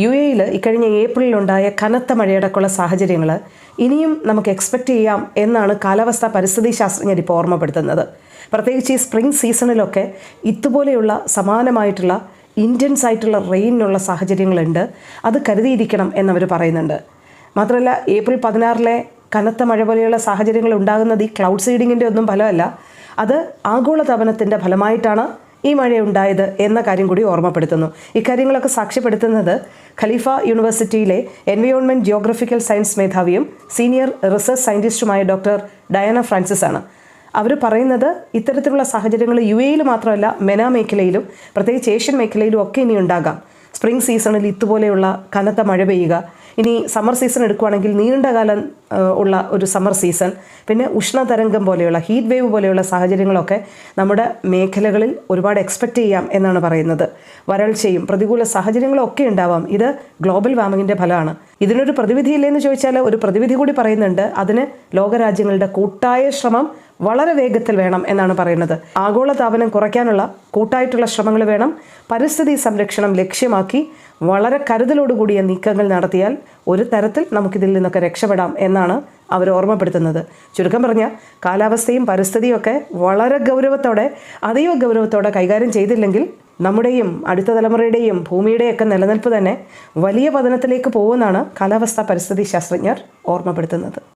U എയിൽ ഇക്കഴിഞ്ഞ ഏപ്രിലിലുണ്ടായ കനത്ത മഴയടക്കമുള്ള സാഹചര്യങ്ങൾ ഇനിയും നമുക്ക് എക്സ്പെക്റ്റ് ചെയ്യാം എന്നാണ് കാലാവസ്ഥാ പരിസ്ഥിതി ശാസ്ത്രജ്ഞർ ഇപ്പോൾ ഓർമ്മപ്പെടുത്തുന്നത്. പ്രത്യേകിച്ച് ഈ സ്പ്രിംഗ് സീസണിലൊക്കെ ഇതുപോലെയുള്ള സമാനമായിട്ടുള്ള ഇന്റൻസ് ആയിട്ടുള്ള റെയിനുള്ള സാഹചര്യങ്ങളുണ്ട്. അത് കരുതിയിരിക്കണം എന്നവർ പറയുന്നുണ്ട്. മാത്രമല്ല ഏപ്രിൽ പതിനാറിലെ കനത്ത മഴ പോലെയുള്ള സാഹചര്യങ്ങൾ ഉണ്ടാകുന്നത് ഈ ക്ലൗഡ് സീഡിങ്ങിന്റെ ഒന്നും ഫലമല്ല. അത് ആഗോളതപനത്തിന്റെ ഫലമായിട്ടാണ് ഈ മഴയുണ്ടായത് എന്ന കാര്യം കൂടി ഓർമ്മപ്പെടുത്തുന്നു. ഇക്കാര്യങ്ങളൊക്കെ സാക്ഷ്യപ്പെടുത്തുന്നത് ഖലീഫ യൂണിവേഴ്സിറ്റിയിലെ എൻവയോൺമെന്റ് ജിയോഗ്രഫിക്കൽ സയൻസ് മേധാവിയും സീനിയർ റിസർച്ച് സയന്റിസ്റ്റുമായ ഡോക്ടർ ഡയാന ഫ്രാൻസിസ് ആണ്. അവർ പറയുന്നത് ഇത്തരത്തിലുള്ള സാഹചര്യങ്ങൾ യു എയിൽ മാത്രമല്ല മെന മേഖലയിലും പ്രത്യേകിച്ച് ഏഷ്യൻ മേഖലയിലും ഒക്കെ ഇനി ഉണ്ടാകാം. സ്പ്രിംഗ് സീസണിൽ ഇതുപോലെയുള്ള കനത്ത മഴ പെയ്യുക ഇനി സമ്മർ സീസൺ എടുക്കുകയാണെങ്കിൽ നീണ്ട കാലം ആ, ഉള്ള ഒരു സമ്മർ സീസൺ പിന്നെ ഉഷ്ണതരംഗം പോലെയുള്ള ഹീറ്റ് വേവ് പോലെയുള്ള സാഹചര്യങ്ങളൊക്കെ നമ്മുടെ മേഖലകളിൽ ഒരുപാട് എക്സ്പെക്റ്റ് ചെയ്യാം എന്നാണ് പറയുന്നത്. വരൾച്ചയും പ്രതികൂല സാഹചര്യങ്ങളും ഒക്കെ ഉണ്ടാവാം. ഇത് ഗ്ലോബൽ വാർമിങ്ങിന്റെ ഫലമാണ്. ഇതിനൊരു പ്രതിവിധിയില്ലെന്ന് ചോദിച്ചാൽ ഒരു പ്രതിവിധി കൂടി പറയുന്നുണ്ട്. അതിന് ലോകരാജ്യങ്ങളുടെ കൂട്ടായ ശ്രമം വളരെ വേഗത്തിൽ വേണം എന്നാണ് പറയുന്നത്. ആഗോളതാപനം കുറയ്ക്കാനുള്ള കൂട്ടായിട്ടുള്ള ശ്രമങ്ങൾ വേണം. പരിസ്ഥിതി സംരക്ഷണം ലക്ഷ്യമാക്കി വളരെ കരുതലോടുകൂടിയ നീക്കങ്ങൾ നടത്തിയാൽ ഒരു തരത്തിൽ നമുക്കിതിൽ നിന്നൊക്കെ രക്ഷപ്പെടാം എന്നാണ് അവർ ഓർമ്മപ്പെടുത്തുന്നത്. ചുരുക്കം പറഞ്ഞാൽ കാലാവസ്ഥയും പരിസ്ഥിതിയും ഒക്കെ വളരെ ഗൗരവത്തോടെ അതീവ ഗൗരവത്തോടെ കൈകാര്യം ചെയ്തില്ലെങ്കിൽ നമ്മുടെയും അടുത്ത തലമുറയുടെയും ഭൂമിയുടെയൊക്കെ നിലനിൽപ്പ് തന്നെ വലിയ പതനത്തിലേക്ക് പോകുമെന്നാണ് കാലാവസ്ഥാ പരിസ്ഥിതി ശാസ്ത്രജ്ഞർ ഓർമ്മപ്പെടുത്തുന്നത്.